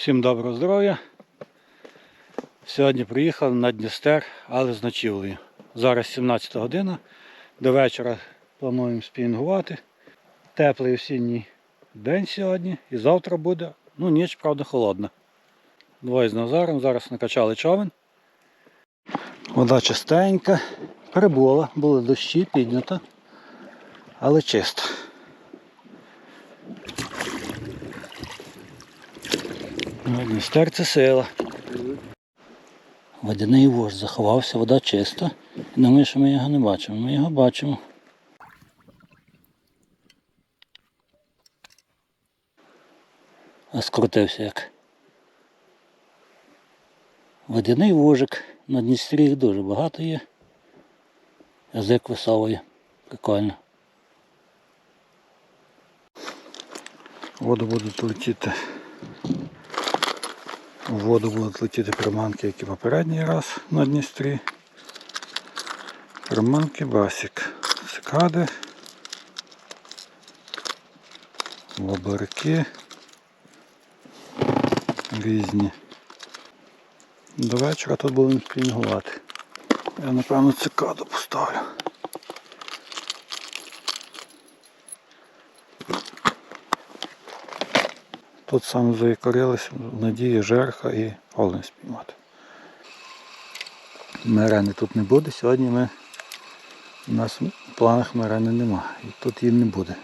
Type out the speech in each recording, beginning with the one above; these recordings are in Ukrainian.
Всім доброго здоров'я. Сьогодні приїхав на Дністер, але з ночівлею. Зараз 17 година. До вечора плануємо спінгувати. Теплий осінній день сьогодні і завтра буде. Ну, ніч, правда, холодна. Двоє з Назаром. Зараз накачали човен. Вода чистенька. Прибула, були дощі, піднята, але чисто. Дністер це сила. Водяний вождь заховався, вода чиста. Думаю, що ми його не бачимо. Ми його бачимо. А скрутився як. Водяний вожик. На Дністрі їх дуже багато є. Язик висовує. Прикольно. Воду будуть летіти. У воду будуть летіти приманки, як і попередній раз на Дністрі. Приманки басік. Цикади. Воблерки. Різні. До вечора тут будемо спінгувати. Я напевно цикаду поставлю. Тут саме заякорились в надії жерха і олень спіймати. Мерени тут не буде, сьогодні ми, у нас в планах мерени нема. І тут їм не буде.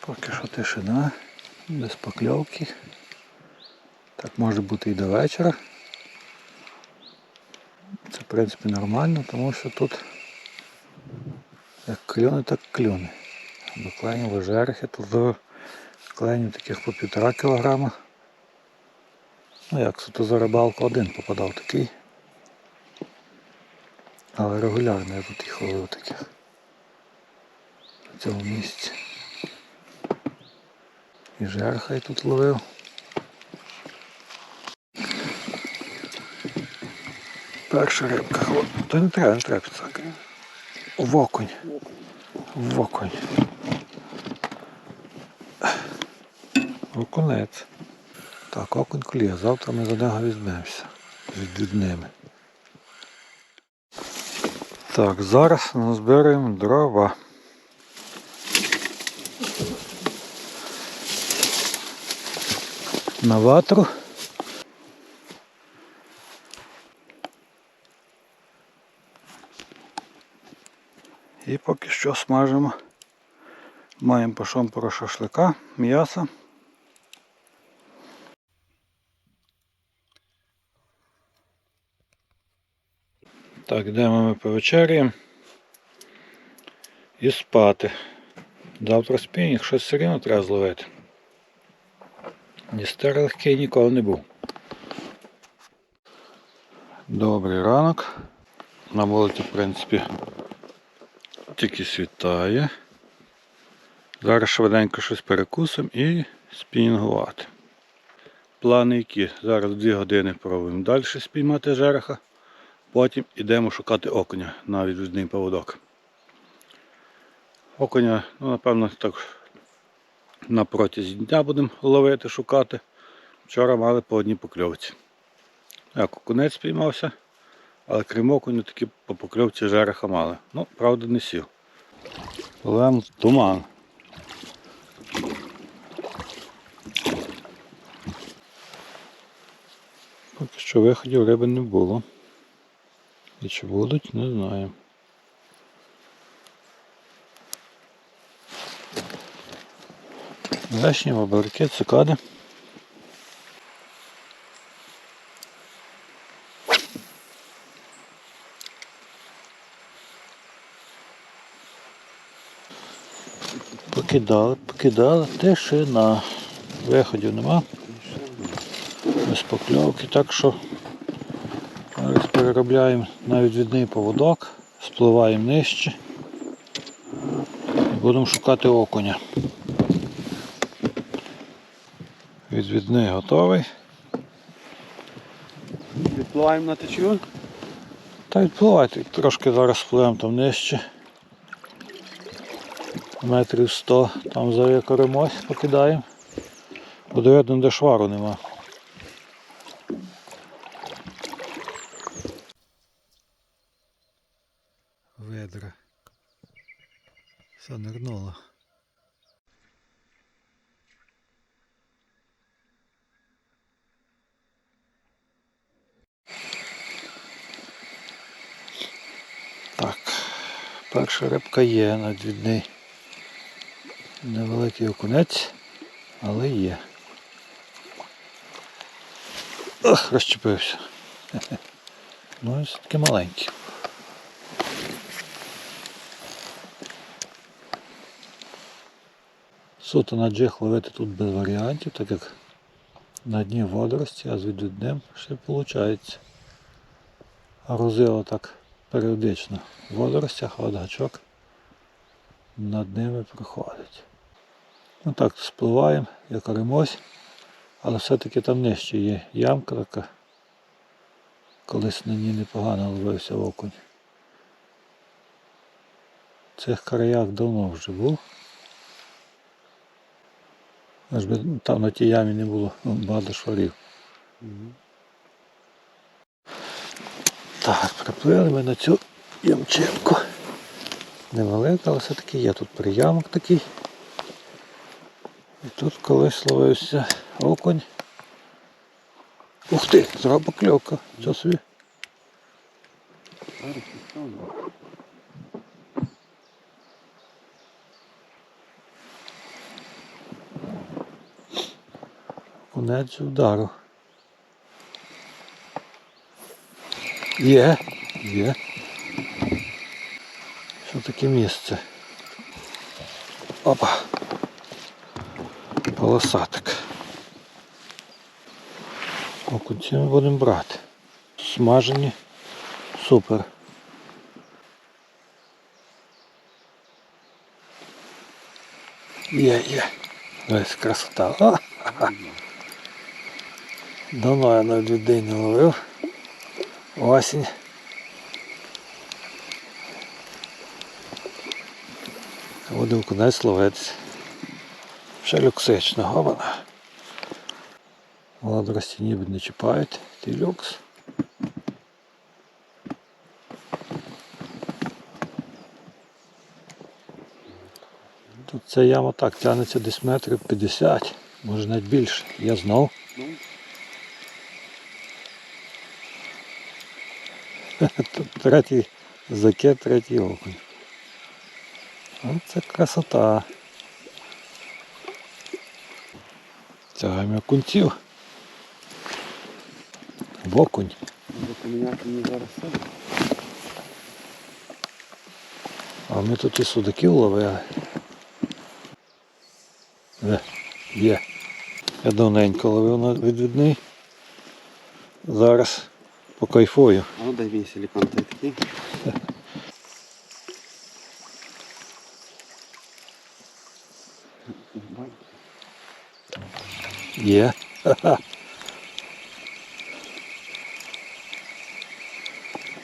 Поки що тишина, без покльовки. Так може бути і до вечора. Це в принципі нормально, тому що тут як клюне, так клюне. До кленів жерехи, тут до кленів таких по півтора кілограма. Ну як суто за рибалку один попадав такий. Але регулярно я тут їх ловив таких. В цьому місці. І жерха я тут ловив. Перша рибка. То не треба, не треба підсаки. В окунь. Окунець. Так, окунь кліє. Завтра ми за нього візьмемося. З відвідними. Так, зараз назбираємо дрова. На ватру. І поки що смажимо. Маємо по шомпуру шашлика, м'яса. Так, йдемо ми повечеряємо і спати. Завтра спінг, щось все рівно треба зловити. Дністер легкий ніколи не був. Добрий ранок. На вулиці, в принципі, тільки світає. Зараз швиденько щось перекусимо і спінінгувати. Плани які? Зараз 2 години пробуємо далі спіймати жереха, потім йдемо шукати окуня на відвідний поводок. Окуня, ну напевно, так на протязі дня будемо ловити, шукати. Вчора мали по одній покльовці. Як окунець спіймався, але крім окуню такі по покльовці жереха мали. Ну, правда, не сів. Ловимо туман. Поки що виходів риби не було. І чи будуть, не знаю. Вишні, бабарки, цикади. Покидали, покидали, тишина. Виходів нема. Без покльовки, так що зараз переробляємо на відвідний поводок, спливаємо нижче і будемо шукати окуня. Відвідний готовий. Відпливаємо на течію. Та відпливайте, трошки зараз впливемо там нижче. Метрів 100 там завікоримось, покидаємо. Бо де швару немає. Перша рибка є на дві дні. Невеликий окунець, але є. Ох, розчепився. Ну і все-таки маленький. Суто на джиг ловити тут без варіантів, так як на дні водорості, а з відвідним ще виходить. Грузило так періодично в водоростях, гачок над ними проходить. Ну так, спливаємо, якоримось, але все-таки там нижче є ямка така. Колись на ній непогано ловився окунь. В цих краях давно вже був. Аж би там на тій ямі не було ну, багато шварів. Так, приплили ми на цю ямчинку. Невелика, але все-таки є тут приямок такий. І тут колись ловився окунь. Ух ти, зразу покльовка. Що собі? Конець удару. Є, є. Що таке місце? Опа. Полосатик. Окунці ми будемо брати. Смажені. Супер. Є, є. Ось красота. Давно я на людей не ловив. Осінь. Буде окунець ловитися. Ще люксично, гобана. Водорості ніби не чіпають. Ти люкс. Тут ця яма так тягнеться десь метрів 50, може навіть більше. Я знав. Ну, Тут третій закет, третій окунь. Оце красота. Тягаємо окунців. В окунь. А ми тут і судаків ловили. Де? Є. Я давненько ловив на відвідний. Зараз покайфую. Ну дай мені силікон такий. Є.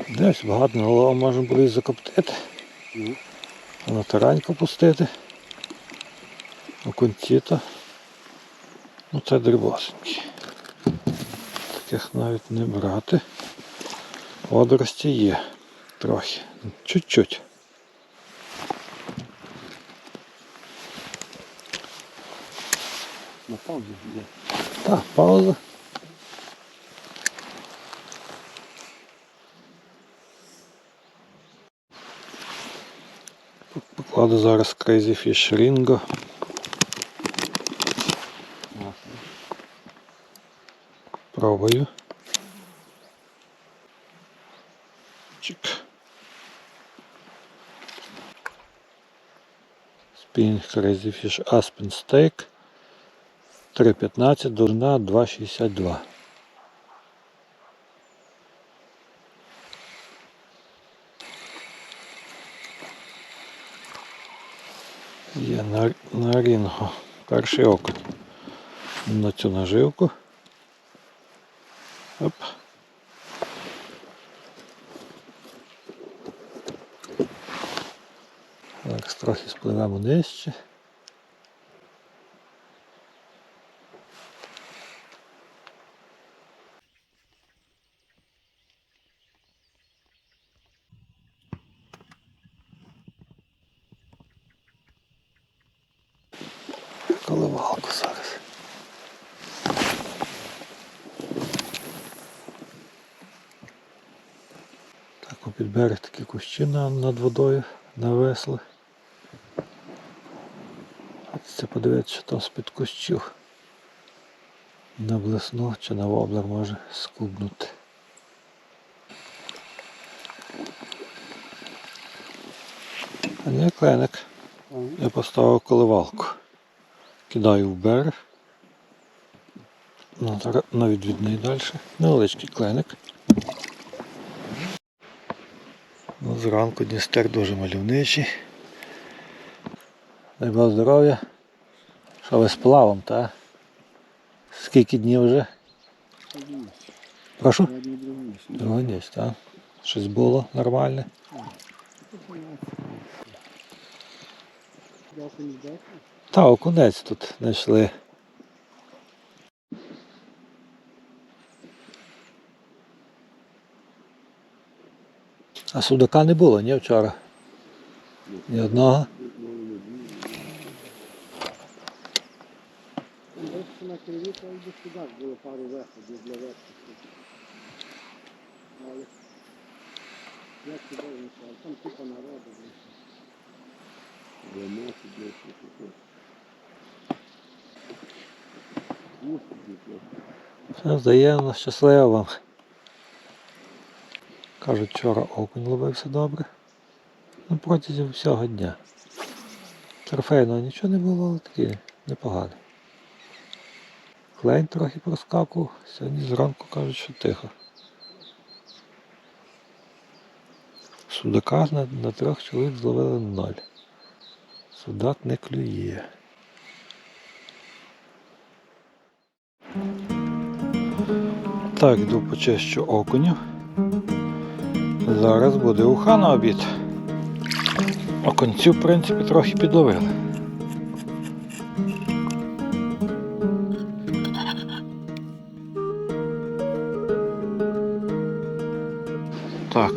Десь багато налова можна буде і закоптити. Ну, на тараньку пустити. Окунці то. Ну це дрібосенькі. Таких навіть не брати. Водорості є трохи. Чуть-чуть. на паузі є. Так, пауза. Покладу зараз Crazy Fish Ringo. Класно. Пробую. Спінг Crazy Fish Aspen Steak. 3,15, довжина 2,62. Є на, на рінго. Перший окунь. На цю наживку. Оп. Трохи спливемо нижче. Коливалку зараз. Так, о, під берег такі кущі над водою навесли. Це подивитися, що там з-під кущів. На блесну чи на воблер може скубнути. А не кленик. Я поставив коливалку. Кидаю в берег. Тара- на відвідний далі. Невеличкий кленик. Ну, зранку Дністер дуже мальовничий. Дай Бог здоров'я. Що ви з плавом, та? Скільки днів вже? Прошу? Другий десь, так? Щось було нормальне. Та, окунець тут знайшли. А судака не було, ні вчора. Ні одного. На криві, то йде сюди, було пару виходів для виходів. Але як туди вийшов, там купа народу. Все взаємно, щасливо вам. Кажуть, вчора окунь ловився добре. Ну, протягом всього дня. Трофейного нічого не було, але такий непоганий. Клейн трохи проскакував, сьогодні зранку кажуть, що тихо. Судака на, на трьох чоловік зловили ноль. Судак не клює. Так, йду почищу окунів. Зараз буде уха на обід. Окунцю, в принципі, трохи підловили.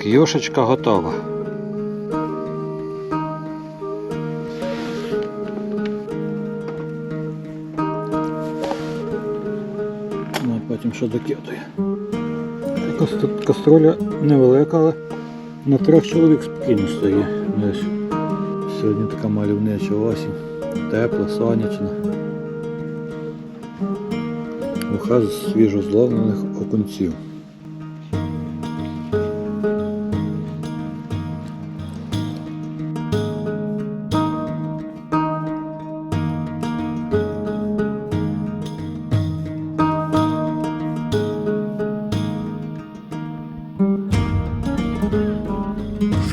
Юшечка готова. Ну, а потім що докидує. Кас- Каструля невелика, але на трьох чоловік спокійно стоїть. Ось. Сьогодні така мальовнича осінь. Тепла, сонячна. Уха з свіжо зловлених окунців.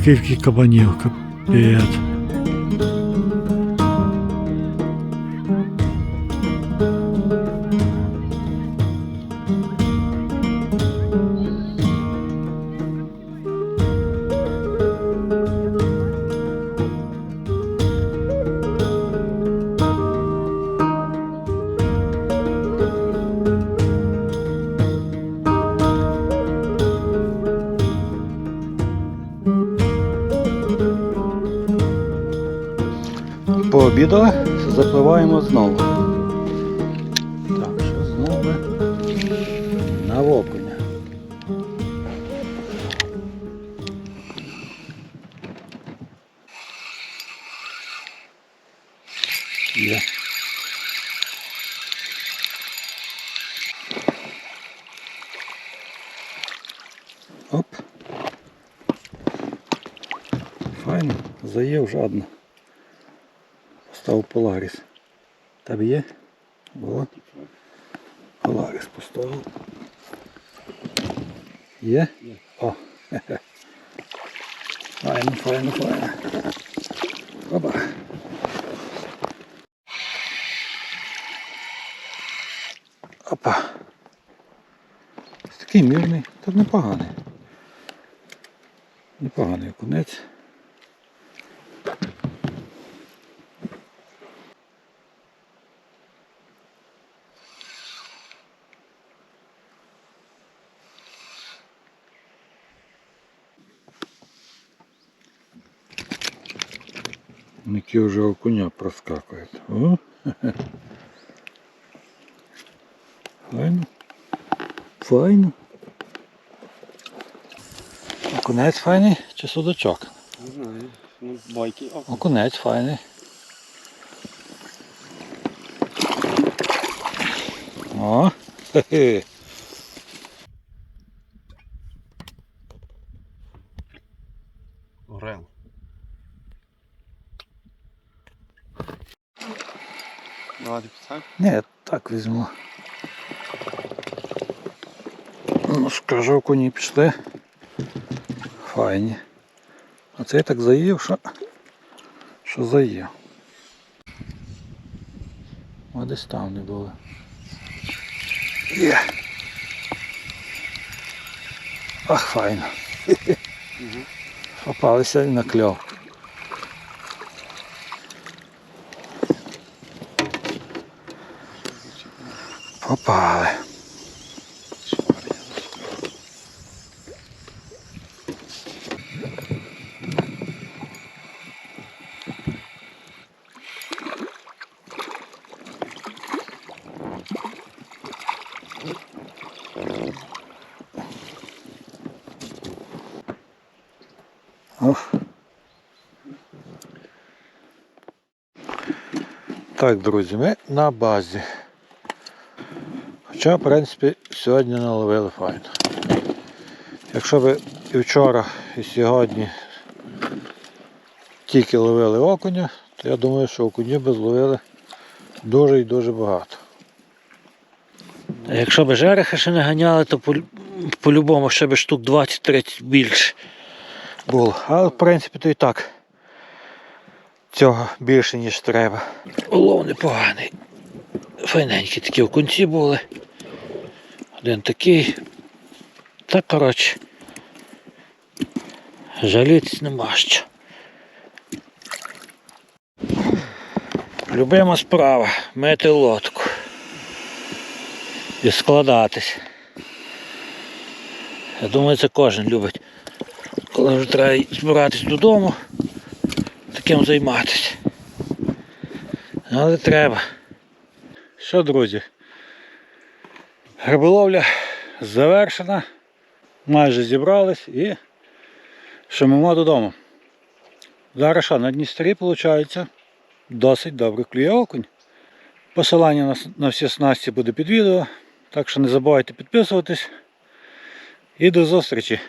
Скільки кабанів, капець. Пообідали, запливаємо знову. Так, що знову на окуня. Є. Оп. Файно, заїв жадно. Поставив Polaris. Тебе є? Було? Polaris поставив. Є? Є. О. хе-хе. Файно, файно, файно. Опа. Опа. Такий мирний, так непоганий. Непоганий окунець. Які вже окуня проскакують. О. Файно. Файно. Окунець файний чи судачок? Не знаю. Ну, бойкий окунь. Окунець файний. О, хе-хе. Орел. Давайте писати. Ні, так візьму. Ну, скажу, коні пішли. Файні. А це я так заїв, що, що заїв. А десь там не були. Є. Ах, файно. Попалися на кльов. Попали. Так, друзі, ми на базі. Хоча, в принципі, сьогодні наловили файно. Якщо ви і вчора, і сьогодні тільки ловили окуня, то я думаю, що окунів би зловили дуже і дуже багато. Якщо б жереха ще не ганяли, то по- по-любому ще б штук 20-30 більше було. Але в принципі то і так. Цього більше, ніж треба. Улов непоганий. Файненькі такі окунці були. Один такий. Та коротше. Жалітись нема що. Любима справа мити лодку. І складатись. Я думаю, це кожен любить. Коли вже треба збиратись додому, таким займатися. Але треба. Що, друзі? Гриболовля завершена. Майже зібрались і шумимо додому. Зараз що, на Дністрі, виходить, досить добрий клює окунь. Посилання на, на всі снасті буде під відео. Так що не забувайте підписуватись. І до зустрічі!